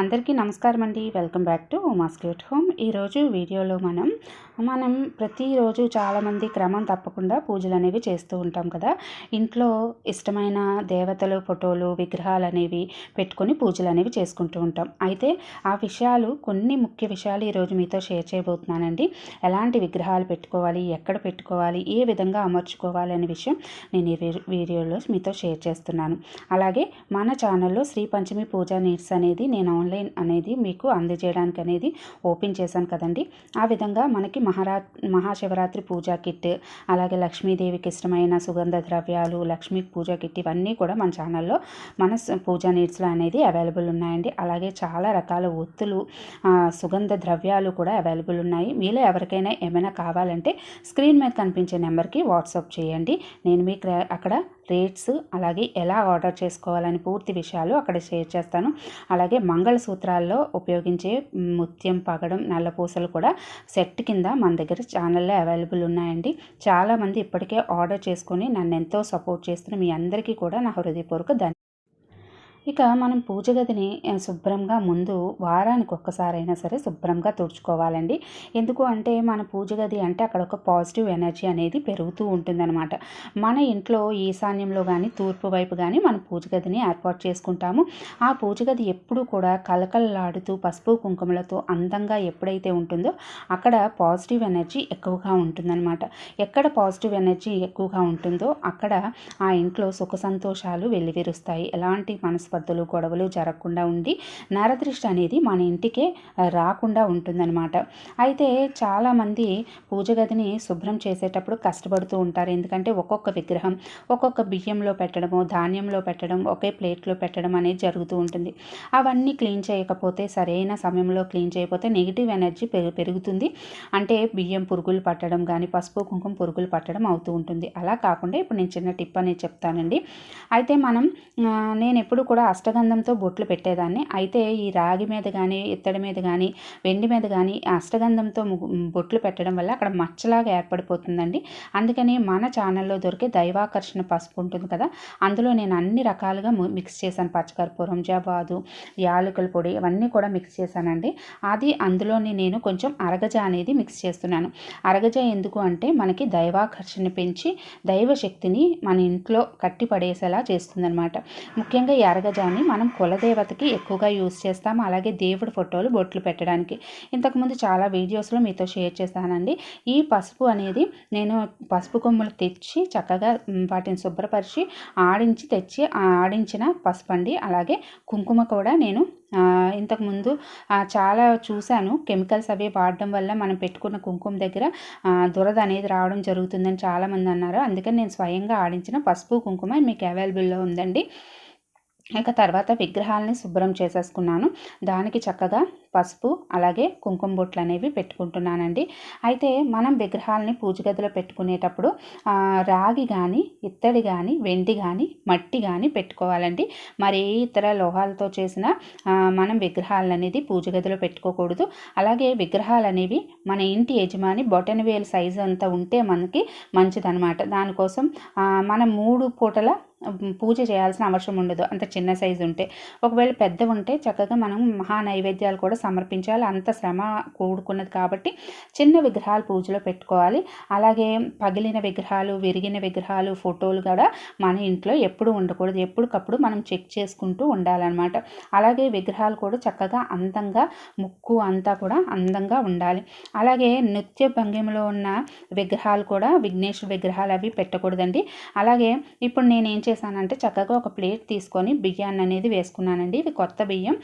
అందరికీ నమస్కారం అండి. Welcome back to Uma's home. ఈరోజు వీడియోలో మనం మనం ప్రతిరోజు చాలామంది క్రమం తప్పకుండా పూజలు అనేవి చేస్తూ ఉంటాం కదా. ఇంట్లో ఇష్టమైన దేవతలు ఫోటోలు విగ్రహాలు అనేవి పెట్టుకొని పూజలు అనేవి చేసుకుంటూ ఉంటాం. అయితే ఆ విషయాలు కొన్ని ముఖ్య విషయాలు ఈరోజు మీతో షేర్ చేయబోతున్నానండి. ఎలాంటి విగ్రహాలు పెట్టుకోవాలి ఎక్కడ పెట్టుకోవాలి ఏ విధంగా అమర్చుకోవాలి అనే విషయం నేను ఈ వీడియోలో మీతో షేర్ చేస్తున్నాను. అలాగే మన ఛానల్లో శ్రీ పంచమి పూజా నీడ్స్ అనేది నేను ఆన్లైన్ అనేది మీకు అందజేయడానికి అనేది ఓపెన్ చేశాను కదండి. ఆ విధంగా మనకి మహారా మహాశివరాత్రి పూజా కిట్ అలాగే లక్ష్మీదేవికి ఇష్టమైన సుగంధ ద్రవ్యాలు లక్ష్మీ పూజా కిట్ ఇవన్నీ కూడా మన ఛానల్లో మన పూజా నీడ్స్లో అనేది అవైలబుల్ ఉన్నాయండి. అలాగే చాలా రకాల ఒత్తులు సుగంధ ద్రవ్యాలు కూడా అవైలబుల్ ఉన్నాయి. మీలో ఎవరికైనా ఏమైనా కావాలంటే స్క్రీన్ మీద కనిపించే నెంబర్కి వాట్సాప్ చేయండి. నేను మీకు అక్కడ రేట్స్ అలాగే ఎలా ఆర్డర్ చేసుకోవాలని పూర్తి విషయాలు అక్కడ షేర్ చేస్తాను. అలాగే మంగళసూత్రాల్లో ఉపయోగించే ముత్యం పగడం నల్లపూసలు కూడా సెట్ కింద మన దగ్గర ఛానల్లో అవైలబుల్ ఉన్నాయండి. చాలామంది ఇప్పటికే ఆర్డర్ చేసుకొని నన్ను ఎంతో సపోర్ట్ చేస్తున్న మీ అందరికీ కూడా నా హృదయపూర్వక ధన్యవాదాలు ఇక మనం పూజ గదిని శుభ్రంగా ముందు వారానికి ఒక్కసారైనా సరే శుభ్రంగా తుడుచుకోవాలండి. ఎందుకు అంటే మన పూజ గది అంటే అక్కడ ఒక పాజిటివ్ ఎనర్జీ అనేది పెరుగుతూ ఉంటుందన్నమాట. మన ఇంట్లో ఈశాన్యంలో కానీ తూర్పు వైపు కానీ మన పూజ గదిని ఏర్పాటు చేసుకుంటాము. ఆ పూజ గది ఎప్పుడు కూడా కలకలలాడుతూ పసుపు కుంకుమలతో అందంగా ఎప్పుడైతే ఉంటుందో అక్కడ పాజిటివ్ ఎనర్జీ ఎక్కువగా ఉంటుందన్నమాట. ఎక్కడ పాజిటివ్ ఎనర్జీ ఎక్కువగా ఉంటుందో అక్కడ ఆ ఇంట్లో సుఖ సంతోషాలు వెల్లివిరుస్తాయి. ఎలాంటి మనస్ప మనస్పర్ధలు గొడవలు జరగకుండా ఉండి నరదృష్టి అనేది మన ఇంటికే రాకుండా ఉంటుందన్నమాట. అయితే చాలామంది పూజ గదిని శుభ్రం చేసేటప్పుడు కష్టపడుతూ ఉంటారు. ఎందుకంటే ఒక్కొక్క విగ్రహం ఒక్కొక్క బియ్యంలో పెట్టడము ధాన్యంలో పెట్టడం ఒకే ప్లేట్లో పెట్టడం అనేది జరుగుతూ ఉంటుంది. అవన్నీ క్లీన్ చేయకపోతే సరైన సమయంలో క్లీన్ చేయకపోతే నెగిటివ్ ఎనర్జీ పెరుగుతుంది. అంటే బియ్యం పురుగులు పట్టడం కానీ పసుపు కుంకుమ పురుగులు పట్టడం అవుతూ ఉంటుంది. అలా కాకుండా ఇప్పుడు నేను చిన్న టిప్ అనేది చెప్తానండి. అయితే మనం నేను ఎప్పుడు కూడా అష్టగంధంతో బొట్లు పెట్టేదాన్ని. అయితే ఈ రాగి మీద కానీ ఇత్తడి మీద కానీ వెండి మీద కానీ అష్టగంధంతో బొట్లు పెట్టడం వల్ల అక్కడ మచ్చలాగా ఏర్పడిపోతుందండి. అందుకని మన ఛానల్లో దొరికే దైవాకర్షణ పసుపు ఉంటుంది కదా అందులో నేను అన్ని రకాలుగా మిక్స్ చేశాను. పచ్చకర్పూరం జబాదు యాలకుల పొడి ఇవన్నీ కూడా మిక్స్ చేశానండి. అది అందులోని నేను కొంచెం అరగజ అనేది మిక్స్ చేస్తున్నాను. అరగజ ఎందుకు అంటే మనకి దైవాకర్షణ పెంచి దైవ శక్తిని మన ఇంట్లో కట్టి పడేసేలా చేస్తుందనమాట ముఖ్యంగా ఈ అరగజ కాగజాన్ని మనం కులదేవతకి ఎక్కువగా యూస్ చేస్తాము అలాగే దేవుడి ఫోటోలు బొట్లు పెట్టడానికి. ఇంతకుముందు చాలా వీడియోస్లో మీతో షేర్ చేశానండి. ఈ పసుపు అనేది నేను పసుపు కొమ్ములు తెచ్చి చక్కగా వాటిని శుభ్రపరిచి ఆడించి తెచ్చి ఆడించిన పసుపు అండి. అలాగే కుంకుమ కూడా నేను ఇంతకుముందు చాలా చూశాను. కెమికల్స్ అవి వాడడం వల్ల మనం పెట్టుకున్న కుంకుమ దగ్గర దురద అనేది రావడం జరుగుతుందని చాలామంది అన్నారు. అందుకని నేను స్వయంగా ఆడించిన పసుపు కుంకుమ మీకు అవైలబుల్లో ఉందండి. ఇక తర్వాత విగ్రహాలని శుభ్రం చేసేసుకున్నాను. దానికి చక్కగా పసుపు అలాగే కుంకుమ బొట్లు అనేవి పెట్టుకుంటున్నానండి. అయితే మనం విగ్రహాలని పూజ గదిలో పెట్టుకునేటప్పుడు రాగి కానీ ఇత్తడి కానీ వెండి కానీ మట్టి కానీ పెట్టుకోవాలండి. మరి ఇతర లోహాలతో చేసిన మనం విగ్రహాలు అనేది పూజ గదిలో పెట్టుకోకూడదు. అలాగే విగ్రహాలు అనేవి మన ఇంటి యజమాని బొటన్ వేలు సైజు అంతా ఉంటే మనకి మంచిదనమాట దానికోసం మనం మూడు పూటల పూజ చేయాల్సిన అవసరం ఉండదు. అంత చిన్న సైజు ఉంటే. ఒకవేళ పెద్ద ఉంటే చక్కగా మనం మహా నైవేద్యాలు కూడా సమర్పించాలి. అంత శ్రమ కూడుకున్నది కాబట్టి చిన్న విగ్రహాలు పూజలో పెట్టుకోవాలి. అలాగే పగిలిన విగ్రహాలు విరిగిన విగ్రహాలు ఫోటోలు కూడా మన ఇంట్లో ఎప్పుడు ఉండకూడదు. ఎప్పటికప్పుడు మనం చెక్ చేసుకుంటూ ఉండాలన్నమాట. అలాగే విగ్రహాలు కూడా చక్కగా అందంగా ముక్కు అంతా కూడా అందంగా ఉండాలి. అలాగే నృత్య భంగిమలో ఉన్న విగ్రహాలు కూడా విఘ్నేశ్వర విగ్రహాలు అవి పెట్టకూడదండి. అలాగే ఇప్పుడు నేను చేశానంటే చక్కగా ఒక ప్లేట్ తీసుకొని బియ్యాన్ని అనేది వేసుకున్నానండి. ఇవి కొత్త బియ్యం.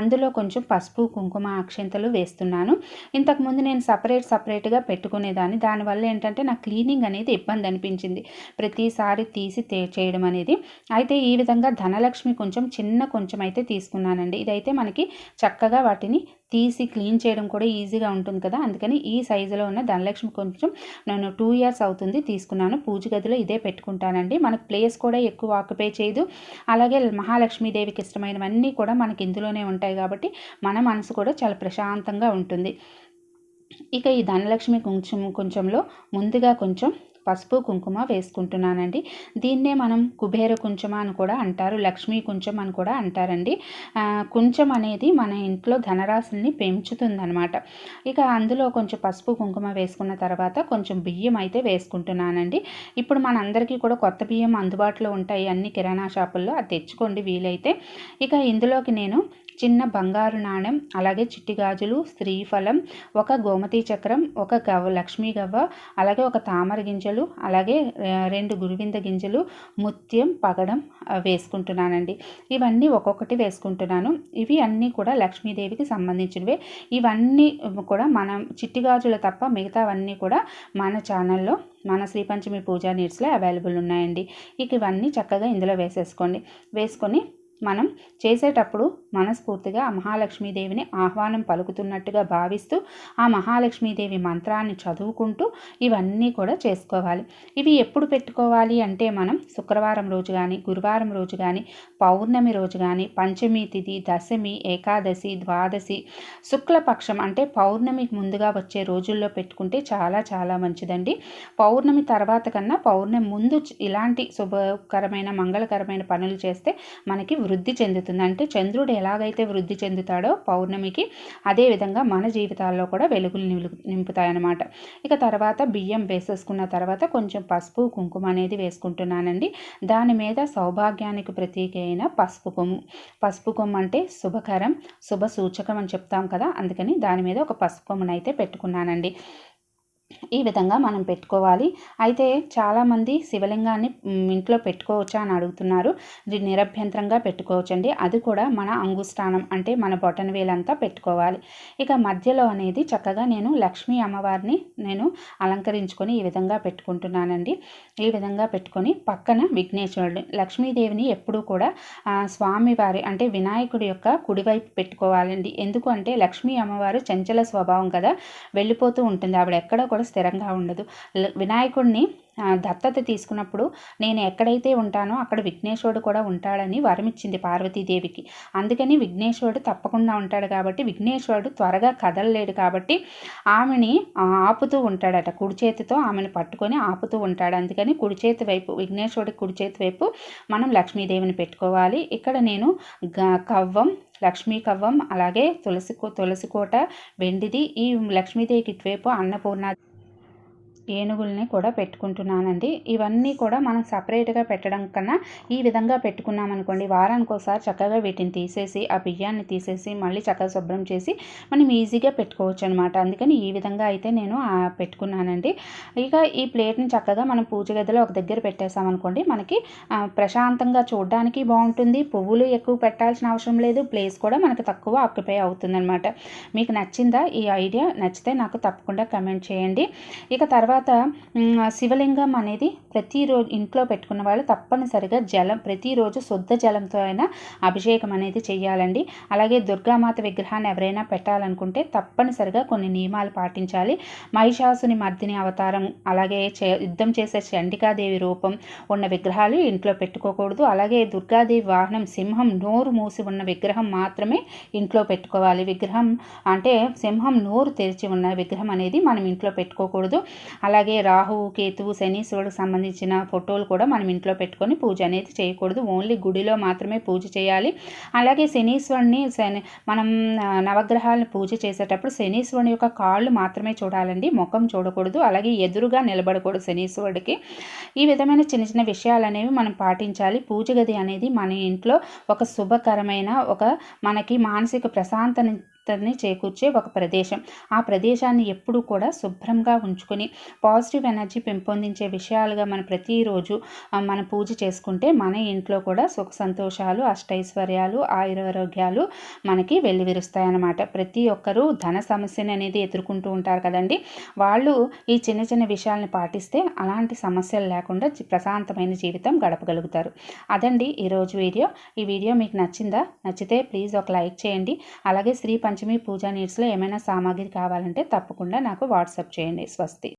అందులో కొంచెం పసుపు కుంకుమ అక్షింతలు వేస్తున్నాను. ఇంతకుముందు నేను సపరేట్ సపరేట్గా పెట్టుకునేదాన్ని. దానివల్ల ఏంటంటే నాకు క్లీనింగ్ అనేది ఇబ్బంది అనిపించింది. ప్రతిసారి తీసి చేయడం అనేది. అయితే ఈ విధంగా ధనలక్ష్మి కొంచెం చిన్న కొంచెం అయితే తీసుకున్నానండి. ఇదైతే మనకి చక్కగా వాటిని తీసి క్లీన్ చేయడం కూడా ఈజీగా ఉంటుంది కదా. అందుకని ఈ సైజులో ఉన్న ధనలక్ష్మి కొంచెం నేను టూ ఇయర్స్ అవుతుంది తీసుకున్నాను. పూజ గదిలో ఇదే పెట్టుకుంటానండి. మనకు ప్లేస్ కూడా ఎక్కువ ఆక్యుపై చేయదు. అలాగే మహాలక్ష్మీదేవికి ఇష్టమైనవన్నీ కూడా మనకి ఇందులోనే ఉంటాయి కాబట్టి మన మనసు కూడా చాలా ప్రశాంతంగా ఉంటుంది. ఇక ఈ ధనలక్ష్మి కొంచెం కొంచెంలో ముందుగా కొంచెం పసుపు కుంకుమ వేసుకుంటున్నానండి. దీన్నే మనం కుబేర కుంచమ అని కూడా అంటారు లక్ష్మీ కుంచం అని కూడా అంటారండి. కుంచం అనేది మన ఇంట్లో ధనరాశుల్ని పెంచుతుందనమాట ఇక అందులో కొంచెం పసుపు కుంకుమ వేసుకున్న తర్వాత కొంచెం బియ్యం అయితే వేసుకుంటున్నానండి. ఇప్పుడు మనందరికీ కూడా కొత్త బియ్యం అందుబాటులో ఉంటాయి అన్ని కిరాణా షాపుల్లో అది తెచ్చుకోండి వీలైతే. ఇక ఇందులోకి నేను చిన్న బంగారు నాణెం అలాగే చిట్టి గాజులు శ్రీఫలం ఒక గోమతి చక్రం ఒక గవ్వ లక్ష్మీ గవ్వ అలాగే ఒక తామర గింజలు అలాగే రెండు గురువింద గింజలు ముత్యం పగడం వేసుకుంటున్నానండి. ఇవన్నీ ఒక్కొక్కటి వేసుకుంటున్నాను. ఇవి అన్నీ కూడా లక్ష్మీదేవికి సంబంధించినవే. ఇవన్నీ కూడా మనం చిట్టిగాజులు తప్ప మిగతావన్నీ కూడా మన ఛానల్లో మన శ్రీపంచమి పూజా నీడ్స్లో అవైలబుల్ ఉన్నాయండి. ఇక ఇవన్నీ చక్కగా ఇందులో వేసేసుకోండి. వేసుకొని మనం చేసేటప్పుడు మనస్ఫూర్తిగా ఆ మహాలక్ష్మీదేవిని ఆహ్వానం పలుకుతున్నట్టుగా భావిస్తూ ఆ మహాలక్ష్మీదేవి మంత్రాన్ని చదువుకుంటూ ఇవన్నీ కూడా చేసుకోవాలి. ఇవి ఎప్పుడు పెట్టుకోవాలి అంటే మనం శుక్రవారం రోజు కానీ గురువారం రోజు కానీ పౌర్ణమి రోజు కానీ పంచమి తిథి దశమి ఏకాదశి ద్వాదశి శుక్లపక్షం అంటే పౌర్ణమికి ముందుగా వచ్చే రోజుల్లో పెట్టుకుంటే చాలా చాలా మంచిదండి. పౌర్ణమి తర్వాత కన్నా పౌర్ణమి ముందు ఇలాంటి శుభకరమైన మంగళకరమైన పనులు చేస్తే మనకి వృద్ధి చెందుతుంది. అంటే చంద్రుడు ఎలాగైతే వృద్ధి చెందుతాడో పౌర్ణమికి అదేవిధంగా మన జీవితాల్లో కూడా వెలుగులు నింపుతాయన్నమాట. ఇక తర్వాత బియ్యం వేసేసుకున్న తర్వాత కొంచెం పసుపు కుంకుమ అనేది వేసుకుంటున్నానండి. దాని మీద సౌభాగ్యానికి ప్రతీక అయిన పసుపు కొమ్ము. పసుపు కొమ్ము అంటే శుభకరం శుభ సూచకం అని చెప్తాం కదా అందుకని దాని మీద ఒక పసుపు కొమ్మునైతే పెట్టుకున్నానండి. ఈ విధంగా మనం పెట్టుకోవాలి. అయితే చాలామంది శివలింగాన్ని ఇంట్లో పెట్టుకోవచ్చా అని అడుగుతున్నారు. నిరభ్యంతరంగా పెట్టుకోవచ్చండి. అది కూడా మన అంగుస్థానం అంటే మన బొటన వేలంతా పెట్టుకోవాలి. ఇక మధ్యలో అనేది చక్కగా నేను లక్ష్మీ అమ్మవారిని నేను అలంకరించుకొని ఈ విధంగా పెట్టుకుంటున్నానండి. ఈ విధంగా పెట్టుకొని పక్కన విఘ్నేశ్వరుడు లక్ష్మీదేవిని ఎప్పుడూ కూడా స్వామివారి అంటే వినాయకుడి యొక్క కుడివైపు పెట్టుకోవాలండి. ఎందుకు అంటే లక్ష్మీ అమ్మవారు చంచల స్వభావం కదా వెళ్ళిపోతూ ఉంటుంది. ఆవిడ ఎక్కడ కూడా కూడా స్థిరంగా ఉండదు. వినాయకుడిని దత్తత తీసుకున్నప్పుడు నేను ఎక్కడైతే ఉంటానో అక్కడ విఘ్నేశ్వరుడు కూడా ఉంటాడని వరమిచ్చింది పార్వతీదేవికి. అందుకని విఘ్నేశ్వరుడు తప్పకుండా ఉంటాడు కాబట్టి విఘ్నేశ్వరుడు త్వరగా కదలలేడు కాబట్టి ఆమెని ఆపుతూ ఉంటాడట. కుడి చేతితో ఆమెను పట్టుకొని ఆపుతూ ఉంటాడు. అందుకని కుడి చేతి వైపు విఘ్నేశ్వరుడి కుడి చేతి వైపు మనం లక్ష్మీదేవిని పెట్టుకోవాలి. ఇక్కడ నేను కవ్వం లక్ష్మీ కవ్వం అలాగే తులసి తులసి కోట వెండిది ఈ లక్ష్మీదేవికి ఇటువైపు అన్నపూర్ణ ఏనుగుల్ని కూడా పెట్టుకుంటున్నానండి. ఇవన్నీ కూడా మనం సపరేట్గా పెట్టడం కన్నా ఈ విధంగా పెట్టుకున్నాం అనుకోండి వారానికి ఒకసారి చక్కగా వీటిని తీసేసి ఆ బియ్యాన్ని తీసేసి మళ్ళీ చక్కగా శుభ్రం చేసి మనం ఈజీగా పెట్టుకోవచ్చు అనమాట అందుకని ఈ విధంగా అయితే నేను పెట్టుకున్నానండి. ఇక ఈ ప్లేట్ని చక్కగా మనం పూజ గదిలో ఒక దగ్గర పెట్టేసామనుకోండి మనకి ప్రశాంతంగా చూడడానికి బాగుంటుంది. పువ్వులు ఎక్కువ పెట్టాల్సిన అవసరం లేదు. ప్లేస్ కూడా మనకు తక్కువ ఆక్యుపై అవుతుందన్నమాట మీకు నచ్చిందా ఈ ఐడియా? నచ్చితే నాకు తప్పకుండా కమెంట్ చేయండి. ఇక తర్వాత తర్వాత శివలింగం అనేది ప్రతిరోజు ఇంట్లో పెట్టుకున్న వాళ్ళు తప్పనిసరిగా జలం ప్రతిరోజు శుద్ధ జలంతో అయినా అభిషేకం అనేది చేయాలండి అలాగే దుర్గామాత విగ్రహాన్ని ఎవరైనా పెట్టాలనుకుంటే తప్పనిసరిగా కొన్ని నియమాలు పాటించాలి. మహిషాసుని మర్దిని అవతారం అలాగే యుద్ధం చేసే చండికాదేవి రూపం ఉన్న విగ్రహాలు ఇంట్లో పెట్టుకోకూడదు. అలాగే దుర్గాదేవి వాహనం సింహం నోరు మూసి ఉన్న విగ్రహం మాత్రమే ఇంట్లో పెట్టుకోవాలి. విగ్రహం అంటే సింహం నోరు తెరిచి ఉన్న విగ్రహం అనేది మనం ఇంట్లో పెట్టుకోకూడదు. అలాగే రాహువు కేతువు శనీశ్వరుడికి సంబంధించిన ఫోటోలు కూడా మనం ఇంట్లో పెట్టుకొని పూజ అనేది చేయకూడదు. ఓన్లీ గుడిలో మాత్రమే పూజ చేయాలి. అలాగే శనీశ్వరుని శని మనం నవగ్రహాలను పూజ చేసేటప్పుడు శనీశ్వరుని యొక్క కాళ్ళు మాత్రమే చూడాలండి. ముఖం చూడకూడదు. అలాగే ఎదురుగా నిలబడకూడదు శనీశ్వరుడికి. ఈ విధమైన చిన్న చిన్న విషయాలు అనేవి మనం పాటించాలి. పూజ గది అనేది మన ఇంట్లో ఒక శుభకరమైన ఒక మనకి మానసిక ప్రశాంతని ని చేకూర్చే ఒక ప్రదేశం. ఆ ప్రదేశాన్ని ఎప్పుడూ కూడా శుభ్రంగా ఉంచుకొని పాజిటివ్ ఎనర్జీ పెంపొందించే విషయాలుగా మనం ప్రతిరోజు మన పూజ చేసుకుంటే మన ఇంట్లో కూడా సుఖ సంతోషాలు అష్టైశ్వర్యాలు ఆయురారోగ్యాలు మనకి వెల్లివిరుస్తాయన్నమాట. ప్రతి ఒక్కరూ ధన సమస్యని అనేది ఎదుర్కొంటూ ఉంటారు కదండి. వాళ్ళు ఈ చిన్న చిన్న విషయాలను పాటిస్తే అలాంటి సమస్యలు లేకుండా ప్రశాంతమైన జీవితం గడపగలుగుతారు. అదండి ఈరోజు వీడియో. ఈ వీడియో మీకు నచ్చిందా? నచ్చితే ప్లీజ్ ఒక లైక్ చేయండి. అలాగే శ్రీ పంచమి పూజా నీడ్స్లో ఏమైనా సామాగ్రి కావాలంటే తప్పకుండా నాకు వాట్సాప్ చేయండి. స్వస్తి.